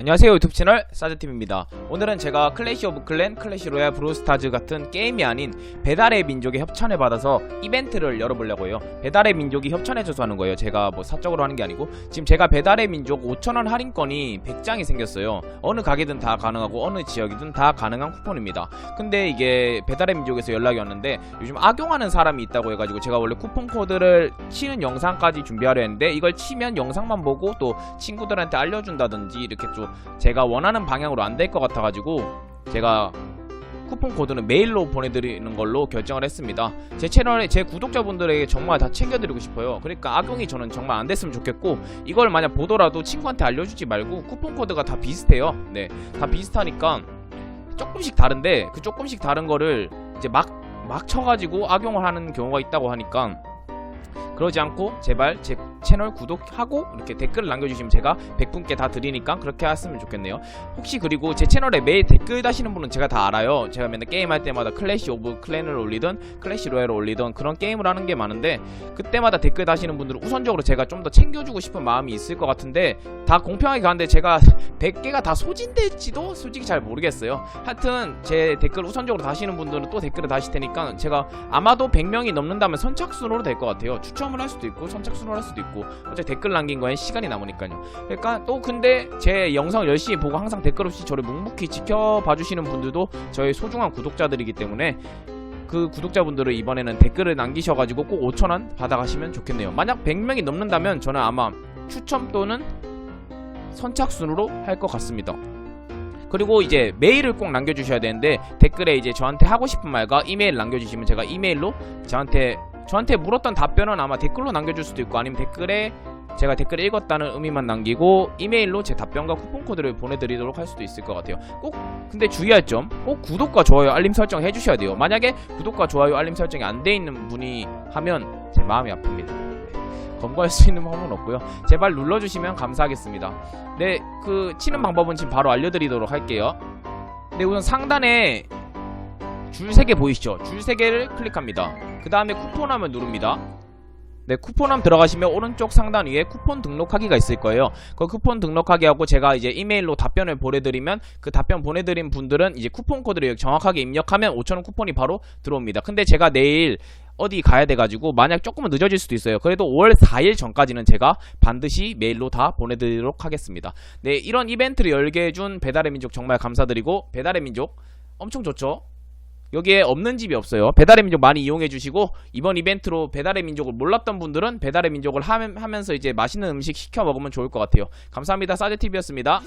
안녕하세요 유튜브 채널 사드팀입니다. 오늘은 제가 클래시 오브 클랜, 클래시 로얄 브로스타즈 같은 게임이 아닌 배달의 민족의 협찬을 받아서 이벤트를 열어보려고 해요. 배달의 민족이 협찬해줘서 하는 거예요. 제가 뭐 사적으로 하는 게 아니고. 지금 제가 배달의 민족 5천원 할인권이 100장이 생겼어요. 어느 가게든 다 가능하고 어느 지역이든 다 가능한 쿠폰입니다. 근데 이게 배달의 민족에서 연락이 왔는데 요즘 악용하는 사람이 있다고 해가지고 제가 원래 쿠폰 코드를 치는 영상까지 준비하려 했는데 이걸 치면 영상만 보고 또 친구들한테 알려준다든지 이렇게 좀 제가 원하는 방향으로 안 될 것 같아가지고 제가 쿠폰 코드는 메일로 보내드리는 걸로 결정을 했습니다. 제 채널에 제 구독자분들에게 정말 다 챙겨드리고 싶어요. 그러니까 악용이 저는 정말 안 됐으면 좋겠고 이걸 만약 보더라도 친구한테 알려주지 말고 쿠폰 코드가 다 비슷해요. 네, 다 비슷하니까 조금씩 다른데 그 조금씩 다른 거를 이제 막 막 쳐가지고 악용을 하는 경우가 있다고 하니까 그러지 않고 제발 제 채널 구독하고 이렇게 댓글을 남겨주시면 제가 100분께 다 드리니까 그렇게 했으면 좋겠네요. 혹시 그리고 제 채널에 매일 댓글 다시는 분은 제가 다 알아요. 제가 맨날 게임할 때마다 클래시 오브 클랜을 올리든 클래시 로얄을 올리든 그런 게임을 하는 게 많은데 그때마다 댓글 다시는 분들은 우선적으로 제가 좀 더 챙겨주고 싶은 마음이 있을 것 같은데 다 공평하게 가는데 제가 100개가 다 소진될지도 솔직히 잘 모르겠어요. 하여튼 제 댓글 우선적으로 다시는 분들은 또 댓글을 다실 테니까 제가 아마도 100명이 넘는다면 선착순으로 될 것 같아요. 추첨을 할 수도 있고 선착순으로 할 수도 있고 어차피 댓글 남긴 거에 시간이 남으니까요. 그러니까 또 근데 제 영상을 열심히 보고 항상 댓글 없이 저를 묵묵히 지켜봐 주시는 분들도 저의 소중한 구독자들이기 때문에 그 구독자분들은 이번에는 댓글을 남기셔가지고 꼭 5천원 받아가시면 좋겠네요. 만약 100명이 넘는다면 저는 아마 추첨 또는 선착순으로 할 것 같습니다. 그리고 이제 메일을 꼭 남겨주셔야 되는데 댓글에 이제 저한테 하고 싶은 말과 이메일 남겨주시면 제가 이메일로 저한테 저한테 물었던 답변은 아마 댓글로 남겨줄 수도 있고 아니면 댓글에 제가 댓글 읽었다는 의미만 남기고 이메일로 제 답변과 쿠폰 코드를 보내드리도록 할 수도 있을 것 같아요. 꼭 근데 주의할 점 꼭 구독과 좋아요 알림 설정 해주셔야 돼요. 만약에 구독과 좋아요 알림 설정이 안 돼 있는 분이 하면 제 마음이 아픕니다. 네. 검거할 수 있는 방법은 없고요. 제발 눌러주시면 감사하겠습니다. 네, 그 치는 방법은 지금 바로 알려드리도록 할게요. 네, 우선 상단에 줄 3개 보이시죠? 줄 3개를 클릭합니다. 그 다음에 쿠폰함을 누릅니다. 네, 쿠폰함 들어가시면 오른쪽 상단 위에 쿠폰 등록하기가 있을 거예요. 그 쿠폰 등록하기 하고 제가 이제 이메일로 답변을 보내드리면 그 답변 보내드린 분들은 이제 쿠폰 코드를 정확하게 입력하면 5천원 쿠폰이 바로 들어옵니다. 근데 제가 내일 어디 가야 돼가지고 만약 조금은 늦어질 수도 있어요. 그래도 5월 4일 전까지는 제가 반드시 메일로 다 보내드리도록 하겠습니다. 네, 이런 이벤트를 열게 해준 배달의 민족 정말 감사드리고 배달의 민족 엄청 좋죠? 여기에 없는 집이 없어요. 배달의 민족 많이 이용해 주시고 이번 이벤트로 배달의 민족을 몰랐던 분들은 배달의 민족을 함- 하면서 이제 맛있는 음식 시켜 먹으면 좋을 것 같아요. 감사합니다. 사제TV였습니다.